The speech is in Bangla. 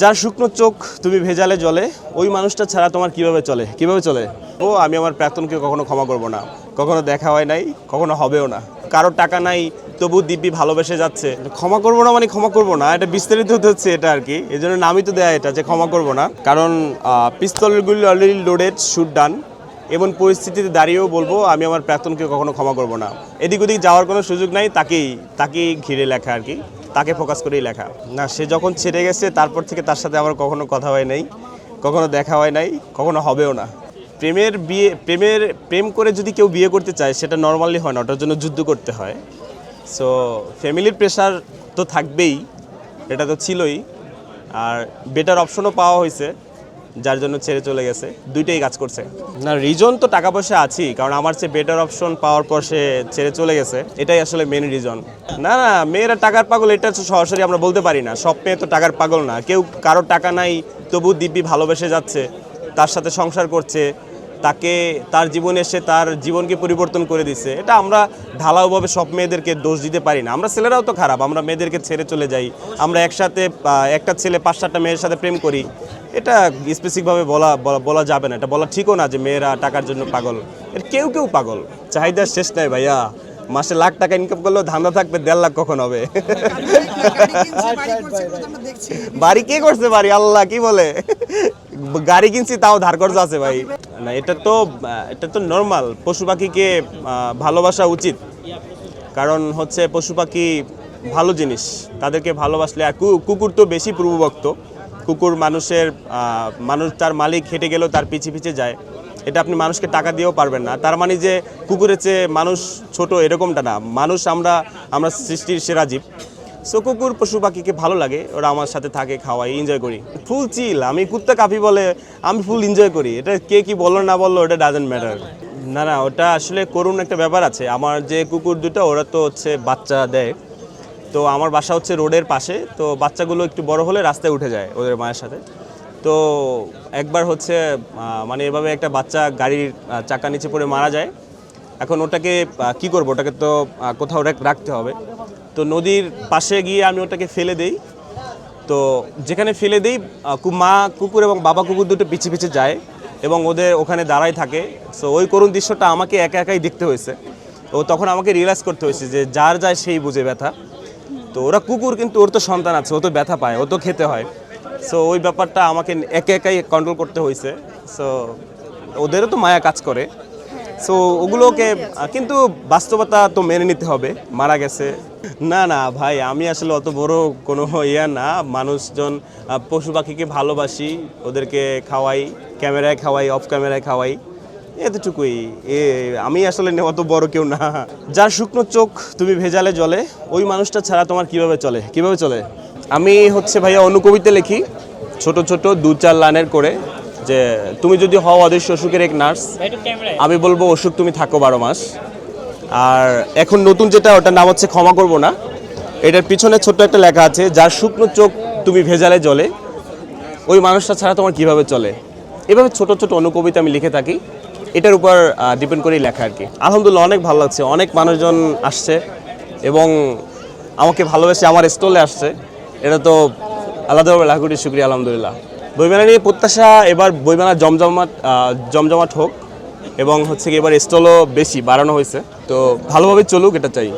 যার শুকনো চোখ তুমি ভেজালে জলে, ওই মানুষটা ছাড়া তোমার কীভাবে চলে? কীভাবে চলে? ও, আমি আমার প্রাক্তনকে কখনো ক্ষমা করব না। কখনো দেখা হয় নাই, কখনো হবেও না। কারোর টাকা নাই, তবু দিব্যি ভালোবেসে যাচ্ছে। ক্ষমা করব না মানে ক্ষমা করব না, এটা বিস্তারিত হচ্ছে এটা আর কি। এই জন্য নামই তো দেয়া এটা যে ক্ষমা করব না। কারণ পিস্তলগুলি অলরেডি লোডেড শুট ডান এমন পরিস্থিতিতে দাঁড়িয়েও বলব, আমি আমার প্রাক্তনকে কখনো ক্ষমা করব না। এদিক ওদিক যাওয়ার কোনো সুযোগ নাই, তাকেই তাকেই ঘিরে লেখা আর কি। তাকে ফোকাস করেই লেখা। না, সে যখন ছেড়ে গেছে, তারপর থেকে তার সাথে আমার কখনো কথা হয় নাই, কখনো দেখা হয় নাই, কখনো হবেও না। প্রেমের বিয়ে, প্রেমের প্রেম করে যদি কেউ বিয়ে করতে চায়, সেটা নর্মালি হয় না, ওটার জন্য যুদ্ধ করতে হয়। সো ফ্যামিলির প্রেশার তো থাকবেই, এটা তো ছিলই। আর বেটার অপশনও পাওয়া হয়েছে। যার জন্য ছেড়ে চলে গেছে, দুইটাই কাজ করছে। না রিজন তো টাকা পয়সা আছি কারণ আমার চেয়ে বেটার অপশন পাওয়ার পর সে ছেড়ে চলে গেছে। এটাই আসলে মেন রিজন না না, মেয়েরা টাকার পাগল, এটা সরাসরি আমরা বলতে পারি না। সব মেয়ে তো টাকার পাগল না। কেউ কারোর টাকা নাই, তবু দিব্যি ভালোবেসে যাচ্ছে, তার সাথে সংসার করছে তাকে তার জীবনে এসে তার জীবনকে পরিবর্তন করে দিচ্ছে এটা আমরা ঢালাওভাবে সব মেয়েদেরকে দোষ দিতে পারি না। আমরা ছেলেরাও তো খারাপ, আমরা মেয়েদেরকে ছেড়ে চলে যাই। আমরা একসাথে একটা ছেলে পাঁচ সাতটা মেয়ের সাথে প্রেম করি। এটা স্পেসিফিকভাবে বলা- বলা যাবে না। এটা বলা ঠিকও না যে মেয়েরা টাকার জন্য পাগল। এর কেউ কেউ পাগল। চাহিদার শেষ নাই ভাইয়া। মাসে লাখ টাকা ইনকাম করলেও ধান্দা থাকবে, দেড় লাখ কখন হবে? বাড়ি কে করছে বাড়ি? আল্লাহ, কি বলে? গাড়ি কিনছি, তাও ধার করছে আছে ভাই। না, এটা তো এটা তো নর্মাল পশু পাখিকে ভালোবাসা উচিত। কারণ হচ্ছে পশু পাখি ভালো জিনিস। তাদেরকে ভালোবাসলে, আর কুকুর তো বেশি পূর্বভক্ত। কুকুর মানুষের মানুষ তার মালিক হেঁটে গেলেও তার পিছে পিছে যায়। এটা আপনি মানুষকে টাকা দিয়েও পারবেন না। তার মানে যে কুকুরের চেয়ে মানুষ ছোট এরকমটা না। মানুষ আমরা আমরা সৃষ্টির সেরা জীব। সো কুকুর পশু পাখিকে ভালো লাগে, ওরা আমার সাথে থাকে খাওয়াই এনজয় করি। ফুল চিল, আমি কুত্তা কাফি বলে আমি ফুল এনজয় করি। এটা কে কি বলল, না বলল, ওটা ডাজেন্ট ম্যাটার না না, ওটা আসলে করুন একটা ব্যাপার আছে। আমার যে কুকুর দুটো, ওরা তো হচ্ছে বাচ্চা দেয়। তো আমার বাসা হচ্ছে রোডের পাশে, তো বাচ্চাগুলো একটু বড় হলে রাস্তায় উঠে যায় ওদের মায়ের সাথে। তো একবার হচ্ছে মানে এভাবে একটা বাচ্চা গাড়ির চাকা নিচে পড়ে মারা যায়। এখন ওটাকে কি করব? ওটাকে তো কোথাও রাখ- রাখতে হবে। তো নদীর পাশে গিয়ে আমি ওটাকে ফেলে দেই। তো যেখানে ফেলে দেই মা কুকুর এবং বাবা কুকুর দুটো পিছে পিছে যায় এবং ওদের ওখানে দাঁড়াই থাকে। সো ওই করুণ দৃশ্যটা আমাকে একা একাই দেখতে হয়েছে। ও তখন আমাকে রিয়েলাইজ করতে হয়েছে যে যার যায় সেই বুঝে ব্যথা। তো ওরা কুকুর কিন্তু ওর তো সন্তান আছে, ও তো ব্যথা পায়, ও তো খেতে হয়। সো ওই ব্যাপারটা আমাকে একা একাই কন্ট্রোল করতে হয়েছে। সো ওদেরও তো মায়া কাজ করে। সো ওগুলোকে কিন্তু বাস্তবতা তো মেনে নিতে হবে, মারা গেছে। না না ভাই আমি আসলে অত বড় কোনো ইয়া না। মানুষজন পশু পাখিকে ভালোবাসি ওদেরকে খাওয়াই ক্যামেরায় খাওয়াই অফ ক্যামেরায় খাওয়াই এতটুকুই। এ আমি আসলে অত বড় কেউ না। যার শুকনো চোখ তুমি ভেজালে জলে ওই মানুষটা ছাড়া তোমার কীভাবে চলে? কীভাবে চলে? আমি হচ্ছে ভাইয়া অনুকবিতে লিখি ছোট ছোট দু চার লাইনের করে যে তুমি যদি হও অদৃশ্য অসুখের এক নার্স আমি বলব অসুখ তুমি থাকো বারো মাস। আর এখন নতুন যেটা, ওটার নাম হচ্ছে ক্ষমা করব না। এটার পিছনে ছোট্ট একটা লেখা আছে, যার শুকনো চোখ তুমি ভেজালে জলে, ওই মানুষটা ছাড়া তোমার কীভাবে চলে? এভাবে ছোট ছোট অনুকবিতা আমি লিখে থাকি। এটার উপর ডিপেন্ড করেই লেখা আর কি। আলহামদুলিল্লাহ, অনেক ভালো লাগছে। অনেক মানুষজন আসছে এবং আমাকে ভালোবেসে আমার স্টলে আসছে। এটা তো আলাদাভাবে লাখ শুক্রিয়া, আলহামদুলিল্লাহ। বইমেলা নিয়ে প্রত্যাশা, এবার বইমেলা জমজমাট জমজমাট হোক। এবং হচ্ছে কি এবার স্টলও বেশি বাড়ানো হয়েছে। তো ভালোভাবে চলুক এটা চাই।